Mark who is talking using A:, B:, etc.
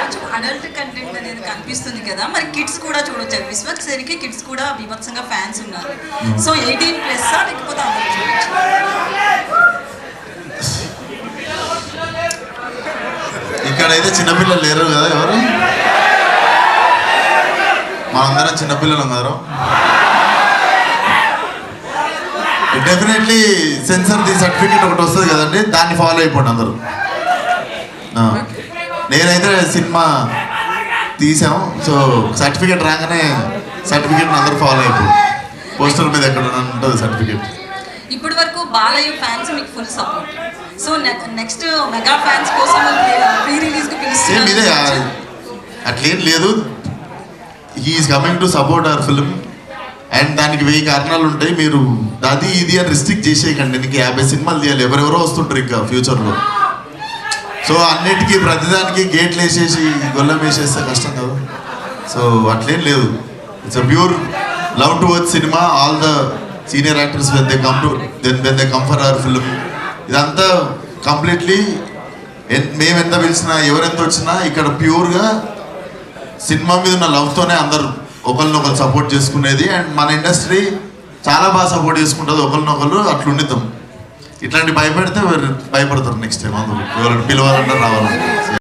A: కొంచెం adult content అనేది కనిపిస్తుంది కదా. మరి కిడ్స్ కూడా చూడొచ్చు. విశ్వక్ సరికి కిడ్స్ కూడా బీభత్సంగా ఫ్యాన్స్ ఉన్నారు. సో ఎయిటీన్ ప్లస్ లేకపోతే అందరూ చూడొచ్చు?
B: ఇక్కడైతే చిన్నపిల్లలు లేరు కదా ఎవరు? మనందరం చిన్నపిల్లలు ఉన్నారు డెఫినెట్లీ సెన్సర్ ది సర్టిఫికేట్ ఒకటి వస్తుంది కదండి దాన్ని ఫాలో అయిపోండి అందరూ. నేనైతే సినిమా తీసాం సో సర్టిఫికేట్ రాగానే సర్టిఫికేట్ అందరూ ఫాలో అయిపోయి పోస్టర్ మీద ఎక్కడ ఉంటుంది సర్టిఫికేట్
A: ఇప్పటి వరకు బాలయ్య ఫ్యాన్స్ మీకు full support so next mega fans కోసం ప్రీ రిలీజ్కి
B: సేమ్ ఇదే
A: పిలుస్తున్నారు
B: అట్లేం లేదు. He's coming to support our film and దానికి వెయ్యి కారణాలు ఉంటాయి. మీరు అది ఇది అని రిస్ట్రిక్ట్ చేసేయకండి. నీకు యాభై సినిమాలు తీయాలి. ఎవరెవరో వస్తుంటారు ఇంకా ఫ్యూచర్లో సో అన్నిటికీ ప్రతిదానికి గేట్లు వేసేసి గొల్లం వేసేస్తే కష్టం కదా. సో అట్లేం లేదు. It's a pure love to worth cinema all the senior actors when they come to then when they come for our film ఇదంతా కంప్లీట్లీ మేము ఎంత పిలిచినా ఎవరెంత వచ్చినా ఇక్కడ ప్యూర్గా సినిమా మీద ఉన్న లవ్తోనే అందరూ ఒకరినొకరు సపోర్ట్ చేసుకునేది అండ్ మన ఇండస్ట్రీ చాలా బాగా సపోర్ట్ చేసుకుంటుంది. ఒకరినొకరు అట్లుండిద్దాం. ఇట్లాంటి భయపెడితే భయపడతారు నెక్స్ట్ టైం అందరూ ఎవరు పిలవాలన్నా రావాలన్నా.